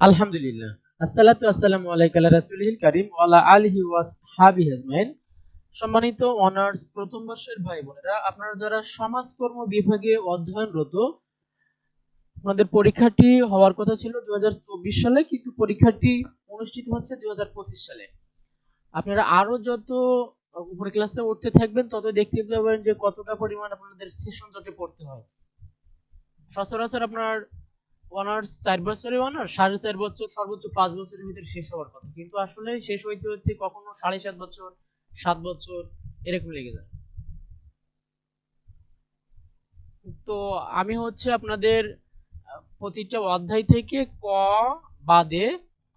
আলহামদুলিল্লাহ। আসসালাতু আসসালামু আলাইকা রাসূলিল কারীম ওয়া আলা আলিহি ওয়া আজমাইন। সম্মানিত অনার্স প্রথম বর্ষের ভাই বোনেরা আপনারা যারা সমাজকর্ম বিভাগে অধ্যয়নরত, আপনাদের পরীক্ষাটি হওয়ার কথা ছিল 2024 সালে, কিন্তু পরীক্ষাটি অনুষ্ঠিত হচ্ছে 2025 সালে। আপনারা আরও যত উপরে ক্লাসে উঠতে থাকবেন, তত দেখতে পাবেন যে কতটা পরিমাণ আপনাদের সেশন জটে পড়তে হয়। সচরাচর আপনার অনার্স চার বছরে অনার্স, সাড়ে চার বছর, সর্বোচ্চ পাঁচ বছরের ভিতরে শেষ হওয়ার কথা। কিন্তু আসলে শেষ হইতে হইতে কখনো সাড়ে সাত বছর সাত বছর এরকম লেগে যায়। তো আমি হচ্ছে আপনাদের, প্রতিটা অধ্যায় থেকে ক বাদে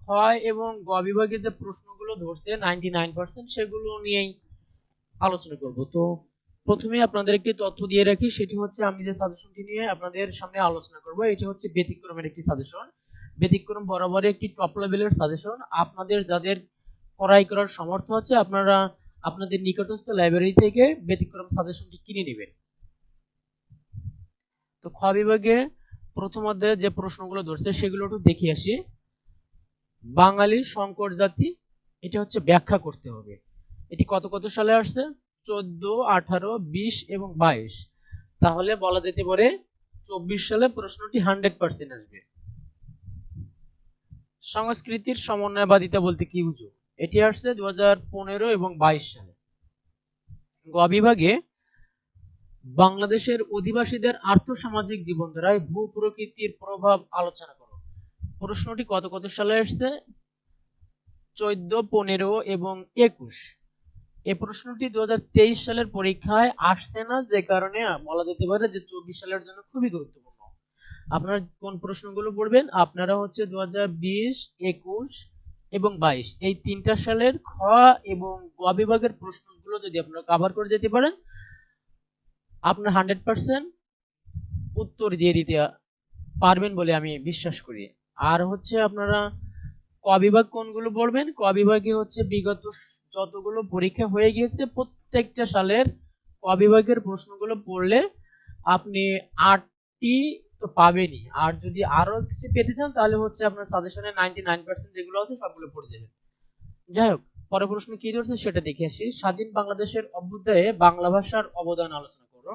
খ এবং গ বিভাগে যে প্রশ্নগুলো ধরছে নাইনটি নাইন পার্সেন্ট সেগুলো নিয়েই আলোচনা করব। তো প্রথমে আপনাদের একটি তথ্য দিয়ে রাখি, সেটি হচ্ছে আমি যে সাজেশনটি নিয়ে আপনাদের সামনে আলোচনা করব, এটি হচ্ছে ব্যতিক্রমের একটি সাজেশন ব্যতিক্রম বরাবর একটি টপ লেভেলের সাজেশন আপনাদের যাদের ক্রয় করার সামর্থ্য আছে, আপনারা আপনাদের নিকটস্থ লাইব্রেরি থেকে ব্যতিক্রম সাজেশনটি কিনে নেবেন। তো খ বিভাগে প্রথম অধ্যায়ে যে প্রশ্নগুলো ধরছে, সেগুলো একটু দেখে আসি। বাঙালি সংকর জাতি, এটা হচ্ছে ব্যাখ্যা করতে হবে। এটি কত কত সালে আসছে? চোদ্দ, আঠারো, বিশ এবং বাইশ। তাহলে বলা যেতে পারে চব্বিশ সালে প্রশ্নটি হান্ড্রেড পার্সেন্ট আসবে। সংস্কৃতির সমন্বয়বাদিতা বলতে কি বুঝো? এটি আসছে দু পনেরো এবং বাইশ সালে। গ বিভাগে বাংলাদেশের অধিবাসীদের আর্থসামাজিক জীবনধারায় ভূ প্রকৃতির প্রভাব আলোচনা করো। প্রশ্নটি কত কত সালে আসছে? চোদ্দ, পনেরো এবং একুশ। এই প্রশ্নটি দু সালের পরীক্ষায় আসছে না, যে কারণে বলা যেতে পারে যে চব্বিশ সালের জন্য খুবই গুরুত্বপূর্ণ। আপনারা কোন প্রশ্নগুলো পড়বেন? আপনারা হচ্ছে দু বিশ, একুশ এবং বাইশ। এই তিনটা সালের খ এবং গ বিভাগের প্রশ্নগুলো যদি আপনারা কভার করে যেতে পারেন, আপনার হান্ড্রেড পার্সেন্ট উত্তর দিয়ে দিতে পারবেন বলে আমি বিশ্বাস করি। আর হচ্ছে আপনারা ক বিভাগ কোনগুলো পড়বেন? ক বিভাগে হচ্ছে বিগত যতগুলো পরীক্ষা হয়ে গিয়েছে প্রত্যেকটা সালের ক বিভাগের প্রশ্নগুলো পড়লে আপনি আটটি তো পাবেনই। আর যদি আরও কিছু পেতে চান, তাহলে হচ্ছে আপনার সাজেশনে নাইনটি নাইন পার্সেন্ট যেগুলো আছে সবগুলো পড়ে যাবেন। যাই হোক, পরের প্রশ্ন কি ধরছে সেটা দেখে আসি। স্বাধীন বাংলাদেশের অভ্যুদয়ে বাংলা ভাষার অবদান আলোচনা করো।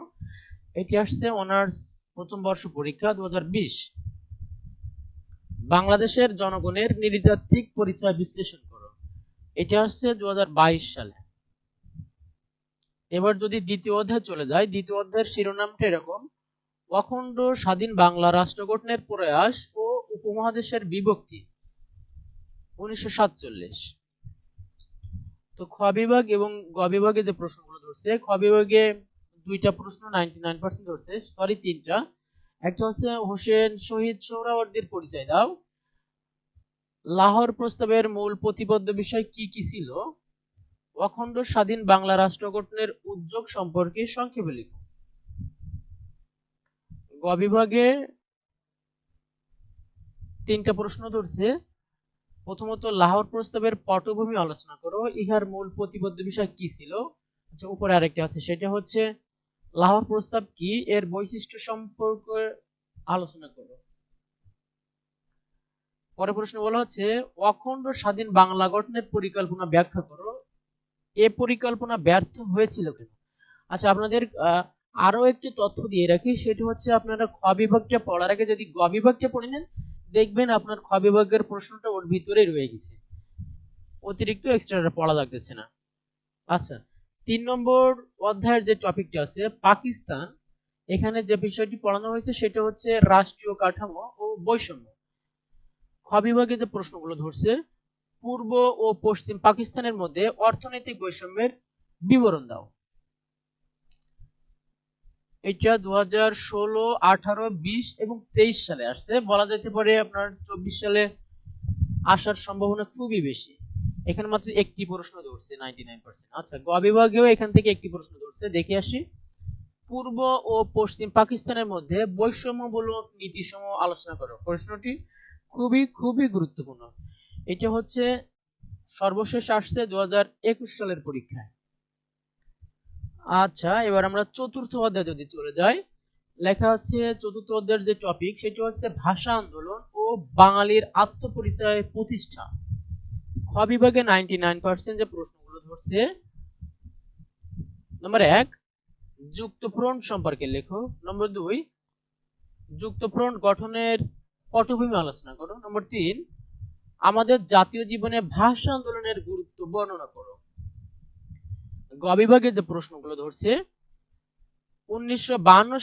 এটি আসছে অনার্স প্রথম বর্ষ পরীক্ষা দু হাজার বিশ। বাংলাদেশের জনগণের নৃতাত্ত্বিক পরিচয় বিশ্লেষণ করো। এটা আসছে দু সালে। এবার যদি দ্বিতীয় অধ্যায় চলে যায় দ্বিতীয় অধ্যায়ের শিরোনামটা এরকম। অখণ্ড স্বাধীন বাংলা রাষ্ট্র গঠনের প্রয়াস ও উপমহাদেশের বিভক্তি, উনিশশো সাতচল্লিশ। তো খ বিভাগ এবং গ বিভাগে যে প্রশ্নগুলো ধরছে, খ বিভাগে দুইটা প্রশ্ন নাইনটি নাইন পার্সেন্ট ধরছে সরি তিনটা। একটা হচ্ছে হোসেন শহীদ সোহরাওয়ার্দীর পরিচয়, দাও। লাহোর প্রস্তাবের মূল প্রতিবদ্ধ বিষয় কি কি ছিল? অখণ্ড স্বাধীন বাংলা রাষ্ট্র গঠনের উদ্যোগ সম্পর্কে সংক্ষেপে লিখো। গ বিভাগে তিনটা প্রশ্ন ধরছে। প্রথমত, লাহোর প্রস্তাবের পটভূমি আলোচনা করো। ইহার মূল প্রতিবদ্ধ বিষয় কি ছিল? আচ্ছা উপরে আরেকটা আছে, সেটা হচ্ছে লাহোর প্রস্তাব কি এর বৈশিষ্ট্য সম্পর্কে আলোচনা করো পরের প্রশ্ন বলা হচ্ছে, অখণ্ড স্বাধীন বাংলা গঠনের পরিকল্পনা ব্যাখ্যা করো। এ পরিকল্পনা ব্যর্থ হয়েছিল কেন? আচ্ছা আপনাদের আরও একটি তথ্য দিয়ে রাখি, সেটি হচ্ছে আপনারা খ বিভাগটা পড়ার আগে যদি গ বিভাগটা পড়ে নেন, দেখবেন আপনার খ বিভাগের প্রশ্নটা ওর ভিতরেই রয়ে গেছে। অতিরিক্ত এক্সট্রা পড়া লাগতেছে না। আচ্ছা তিন নম্বর অধ্যায়ের যে টপিকটা আছে, পাকিস্তান, এখানে যে বিষয়টি পড়ানো হয়েছে সেটা হচ্ছে রাষ্ট্রীয় কাঠামো ও বৈষম্য। খ বিভাগে যে প্রশ্নগুলো ধরছে, পূর্ব ও পশ্চিম পাকিস্তানের মধ্যে অর্থনৈতিক বৈষম্যের বিবরণ দাও। এটা দু হাজার ষোলো, আঠারো, বিশ এবং তেইশ সালে আসছে। বলা যেতে পারে আপনার চব্বিশ সালে আসার সম্ভাবনা খুবই বেশি। এখানে মাত্র একটি প্রশ্ন ধরছে নাইনটি নাইন পার্সেন্ট আচ্ছা গ বিভাগেও এখান থেকে একটি প্রশ্ন ধরছে, দেখে আসি। পূর্ব ও পশ্চিম পাকিস্তানের মধ্যে বৈষম্যমূলক নীতিসমূহ আলোচনা করো। প্রশ্নটি খুবই খুবই গুরুত্বপূর্ণ। এটা হচ্ছে, সর্বশেষ আসছে দু হাজার একুশ সালের পরীক্ষায়। আচ্ছা এবার আমরা চতুর্থ অধ্যায় যদি চলে যাই, লেখা আছে, চতুর্থ অধ্যায়ের যে টপিক সেটি হচ্ছে ভাষা আন্দোলন ও বাঙালির আত্মপরিচয় প্রতিষ্ঠা। খ বিভাগে নাইনটি যে প্রশ্নগুলো ধরছে নম্বর এক, যুক্তফ্রন্ট সম্পর্কে লেখো। নম্বর দুই, যুক্তফ্রন্ট গঠনের পটভূমি আলোচনা করো। নম্বর তিন, আমাদের জাতীয় জীবনে ভাষা আন্দোলনের গুরুত্ব বর্ণনা করো। গ বিভাগে যে প্রশ্নগুলো ধরছে, উনিশশো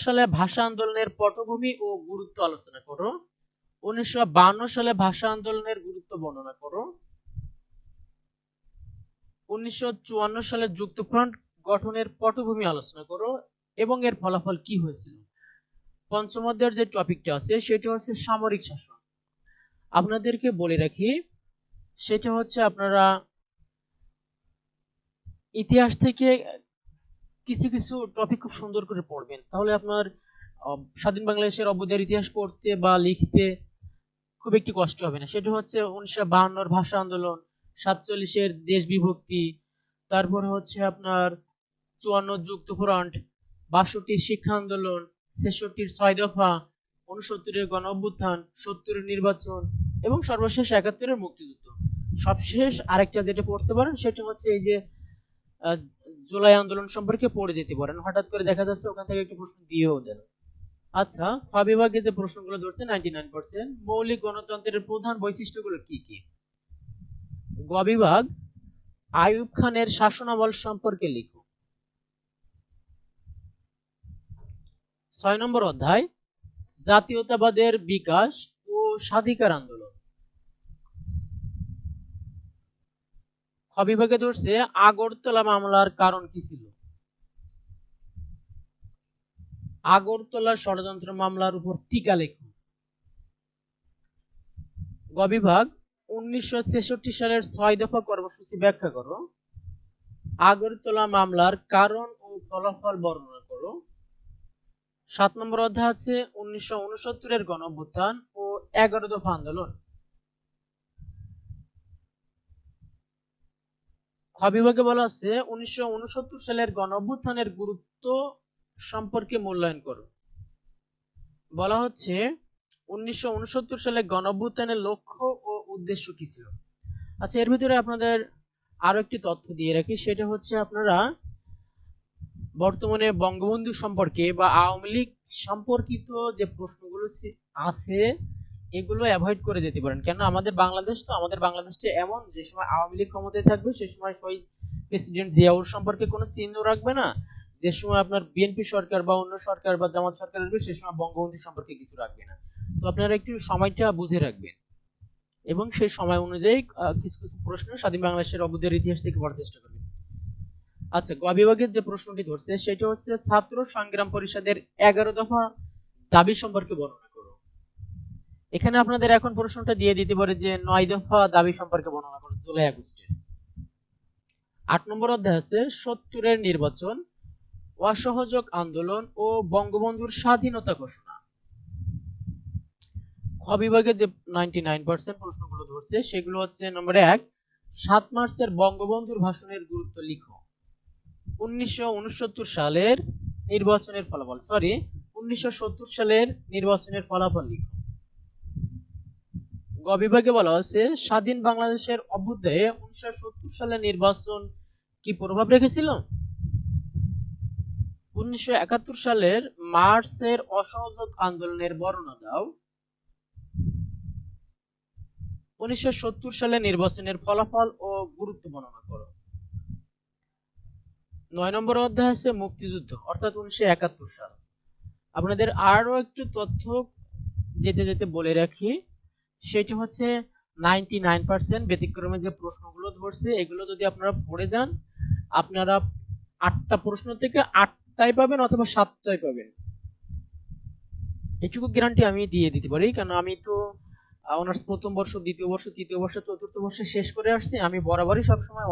সালে ভাষা আন্দোলনের পটভূমি ও গুরুত্ব আলোচনা করো। উনিশশো সালে ভাষা আন্দোলনের গুরুত্ব বর্ণনা করো। উনিশশো চুয়ান্ন সালে যুক্তফ্রন্ট গঠনের পটভূমি আলোচনা করো, এবং এর ফলাফল কি হয়েছিল? পঞ্চম যে টপিকটা আছে, সেটা হচ্ছে সামরিক শাসন। আপনাদেরকে বলে রাখি, সেটা হচ্ছে আপনারা ইতিহাস থেকে কিছু কিছু টপিক খুব সুন্দর করে পড়বেন। তাহলে আপনার স্বাধীন বাংলাদেশের অভ্যুদয়ের ইতিহাস পড়তে বা লিখতে খুব একটি কষ্ট হবে না। সেটা হচ্ছে উনিশশো ভাষা আন্দোলন সাতচল্লিশের দেশ বিভক্তি। তারপরে হচ্ছে আপনার চুয়ান্ন যুক্তফ্রন্ট বাষট্টির শিক্ষা আন্দোলন, ছেষট্টির ছয় দফা, উনসত্তরের গণ অভ্যুত্থান, সত্তরের নির্বাচন এবং সর্বশেষ একাত্তরের মুক্তিযুদ্ধ। সবশেষ আরেকটা যেটা পড়তে পারেন সেটা হচ্ছে এই যে জুলাই আন্দোলন সম্পর্কে পড়ে যেতে পারেন। হঠাৎ করে দেখা যাচ্ছে ওখান থেকে একটা প্রশ্ন দিয়েও দেন। আচ্ছা খ বিভাগে যে প্রশ্নগুলো ধরছে নাইনটি নাইন পার্সেন্ট মৌলিক গণতন্ত্রের প্রধান বৈশিষ্ট্যগুলো কি কি? গ বিভাগ খানের শাসনামল সম্পর্কে লিখো। ছয় নম্বর অধ্যায়, জাতীয়তাবাদের বিকাশ ও স্বাধিকার আন্দোলন। খ ধরছে, আগরতলা মামলার কারণ কি ছিল? আগরতলা ষড়যন্ত্র মামলার উপর টিকা লেখো। গ বিভাগ উনিশশো ছেষট্টি সালের ছয় দফা কর্মসূচি ব্যাখ্যা করো। আগরতলা মামলার কারণ ও ফলাফল বর্ণনা করো। সাত নম্বর অধ্যায় আছে, উনিশশো উনসত্তরের গণ অভ্যুত্থান ও এগারো দফা আন্দোলন। বিভাগে বলা আছে, উনিশশো উনসত্তর সালের গুরুত্ব সম্পর্কে মূল্যায়ন করো। বলা হচ্ছে, উনিশশো উনসত্তর সালে গণ অভ্যুত্থানের লক্ষ্য উদ্দেশ্য কি ছিল? আচ্ছা এর ভিতরে আপনাদের আরও একটি তথ্য দিয়ে রাখি। সেটা হচ্ছে আপনারা বর্তমানে বঙ্গবন্ধু সম্পর্কে বা আওয়ামী লীগ সম্পর্কিত যে প্রশ্নগুলো আছে, এগুলো অ্যাভয়েড করে যেতে পারেন। কেন? আমাদের বাংলাদেশ তো, আমাদের বাংলাদেশটা এমন যে সময় আওয়ামী লীগ ক্ষমতায় থাকবে, সে সময় শহীদ প্রেসিডেন্ট জিয়াউর সম্পর্কে কোনো চিহ্ন রাখবে না। যে সময় আপনার বিএনপি সরকার বা অন্য সরকার বা জামাত সরকার আসবে, সে সময় বঙ্গবন্ধু সম্পর্কে কিছু রাখবে না। তো আপনারা একটু সময়টা বুঝে রাখবেন। এবং সেই সময় অনুযায়ী কিছু কিছু প্রশ্ন স্বাধীন বাংলাদেশের অবুদের ইতিহাস থেকে পড়ার চেষ্টা করবেন আচ্ছা গ বিভাগের যে প্রশ্নটি ধরছে, সেটা হচ্ছে ছাত্র সংগ্রাম পরিষদের এগারো দফা দাবি সম্পর্কে বর্ণনা করো। এখানে আপনাদের এখন প্রশ্নটা দিয়ে দিতে পারে যে নয় দফা দাবি সম্পর্কে বর্ণনা করো, জুলাই আগস্টের। আট নম্বর অধ্যায় আছে, সত্তরের নির্বাচন, অসহযোগ আন্দোলন ও বঙ্গবন্ধুর স্বাধীনতা ঘোষণা। খ যে নাইনটি নাইন পার্সেন্ট প্রশ্নগুলো ধরছে, সেগুলো হচ্ছে নম্বর এক, সাত মার্চের বঙ্গবন্ধুর ভাষণের গুরুত্ব লিখো। উনিশশো উনসত্তর সালের নির্বাচনের ফলাফল সরি উনিশশো সত্তর সালের নির্বাচনের ফলাফল লিখো। গ বিভাগে বলা আছে স্বাধীন বাংলাদেশের অভ্যুদয়ে উনিশশো সালের নির্বাচন কি প্রভাব রেখেছিল? উনিশশো একাত্তর সালের মার্চের অসহযোগ আন্দোলনের বর্ণনা দাও। উনিশশো সত্তর সালে নির্বাচনের ফলাফল ও গুরুত্ব বর্ণনা করো। নয় নম্বর অধ্যায় আছে মুক্তিযুদ্ধ, অর্থাৎ উনিশশো একাত্তর সাল। আপনাদের আরও একটু তথ্য যেতে যেতে বলে রাখি। সেটি হচ্ছে নাইনটি নাইন পার্সেন্ট ব্যতিক্রমে যে প্রশ্নগুলো ধরছে, এগুলো যদি আপনারা পড়ে যান, আপনারা আটটা প্রশ্ন থেকে আটটাই পাবেন অথবা সাতটাই পাবেন। এটুকু গ্যারান্টি আমি দিয়ে দিতে পারি কারণ আমি তো অনার্স প্রথম বর্ষ, দ্বিতীয় বর্ষ, তৃতীয় বর্ষ, চতুর্থ বর্ষে শেষ করে আসছি। আমি বরাবরই সবসময়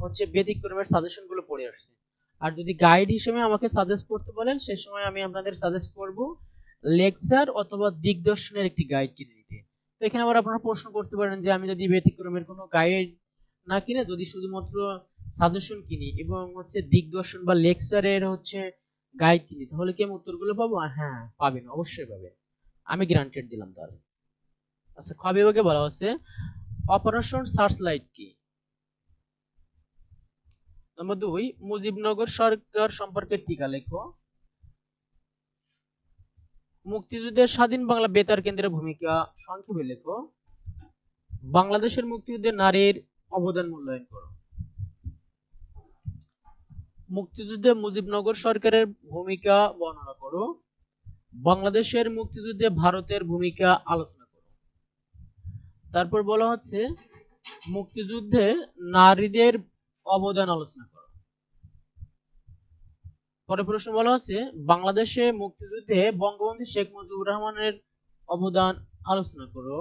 হচ্ছে ব্যতিক্রমের সাজেশনগুলো পড়ে আসছি। আর যদি গাইড হিসেবে আমাকে সাজেস্ট করতে বলেন, সে সময় আমি আপনাদের সাজেস্ট করব লেকচার অথবা দিগদর্শনের একটি গাইড কিনে নিতে। তো এখানে আবার আপনারা প্রশ্ন করতে পারেন যে আমি যদি ব্যতিক্রমের কোনো গাইড না কিনে, যদি শুধুমাত্র সাজেশন কিনি এবং হচ্ছে দিগদর্শন বা লেকচারের হচ্ছে গাইড কিনি, তাহলে কি আমি উত্তরগুলো পাবো? হ্যাঁ পাবেন, অবশ্যই পাবেন। আমি গ্রান্টেড দিলাম তাহলে। আচ্ছা খ বিভাগে বলা হচ্ছে অপারেশন সার্চলাইট কি? নম্বর দুই, মুজিবনগর সরকার সম্পর্কে টিকা লেখো। মুক্তিযুদ্ধের স্বাধীন বাংলা বেতার কেন্দ্রের ভূমিকা সংক্ষেপে লেখো। বাংলাদেশের মুক্তিযুদ্ধে নারীর অবদান মূল্যায়ন করো। মুক্তিযুদ্ধে মুজিবনগর সরকারের ভূমিকা বর্ণনা করো। বাংলাদেশের মুক্তিযুদ্ধে ভারতের ভূমিকা আলোচনা তারপর বলা হচ্ছে, মুক্তিযুদ্ধে নারীদের অবদান আলোচনা করো। পরে প্রশ্ন বলা হচ্ছে, বাংলাদেশে মুক্তিযুদ্ধে বঙ্গবন্ধু শেখ মুজিবুর রহমানের অবদান আলোচনা করো।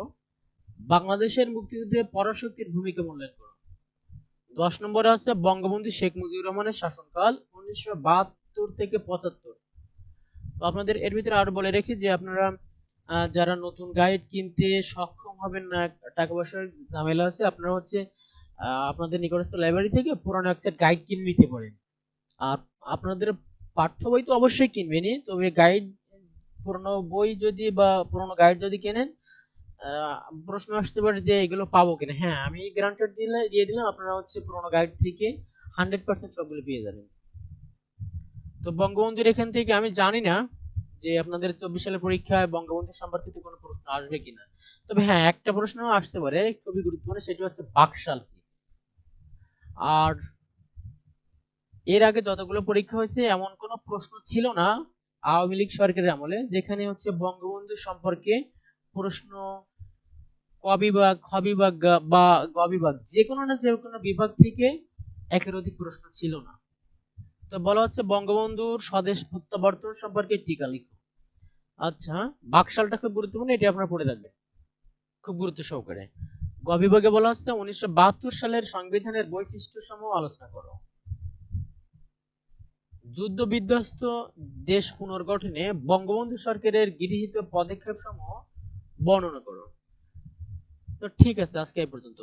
বাংলাদেশের মুক্তিযুদ্ধে পরাশক্তির ভূমিকা মূল্যায়ন করো। দশ নম্বরে আছে, বঙ্গবন্ধু শেখ মুজিবুর রহমানের শাসনকাল উনিশশো বাহাত্তর থেকে পঁচাত্তর। তো আপনাদের এর ভিতরে আরও বলে রেখি যে আপনারা যারা নতুন গাইড কিনতে সক্ষম হবেন না টাকা পয়সার ঝামেলা আছে, আপনারা হচ্ছে আপনাদের নিকটস্থ লাইব্রেরি থেকে পুরানো এক সেট গাইড কিনে নিতে পারেন। আর আপনাদের পাঠ্য বই তো অবশ্যই কিনবেনই, তবে গাইড পুরনো বই যদি বা পুরনো গাইড যদি কেনেন প্রশ্ন আসতে পারে যে এগুলো পাবো কিনা। হ্যাঁ আমি গ্যারান্টেড দিলে, দিয়ে দিলাম, আপনারা হচ্ছে পুরনো গাইড থেকে হান্ড্রেড পার্সেন্ট সবগুলো পেয়ে যাবেন। তো বঙ্গবন্ধুর এখান থেকে আমি জানি না যে আপনাদের চব্বিশ সালের পরীক্ষায় বঙ্গবন্ধু সম্পর্কিত কোনো প্রশ্ন আসবে কিনা? তবে হ্যাঁ একটা প্রশ্ন আসতে পারে খুবই গুরুত্বপূর্ণ, সেটি হচ্ছে বাকশাল কি? আর এর আগে যতগুলো পরীক্ষা হয়েছে, এমন কোনো প্রশ্ন ছিল না আওয়ামী লীগ সরকারের আমলে, যেখানে হচ্ছে বঙ্গবন্ধু সম্পর্কে প্রশ্ন ক বিভাগ খ বিভাগ বা গ বিভাগ যে কোনো না যে কোনো বিভাগ থেকে একের অধিক প্রশ্ন ছিল না। তো বলা হচ্ছে বঙ্গবন্ধুর স্বদেশ প্রত্যাবর্তন সম্পর্কে টিকা লিখো। আচ্ছা বাকশালটা খুব গুরুত্বপূর্ণ, এটি আপনারা পড়ে রাখবেন খুব গুরুত্ব সহকারে। গ বিভাগে বলা হচ্ছে উনিশশো বাহাত্তর সালের সংবিধানের বৈশিষ্ট্য সমূহ আলোচনা করো। যুদ্ধ বিধ্বস্ত দেশ পুনর্গঠনে বঙ্গবন্ধু সরকারের গৃহীত পদক্ষেপ সমূহ বর্ণনা করো। তো ঠিক আছে, আজকে এই পর্যন্ত।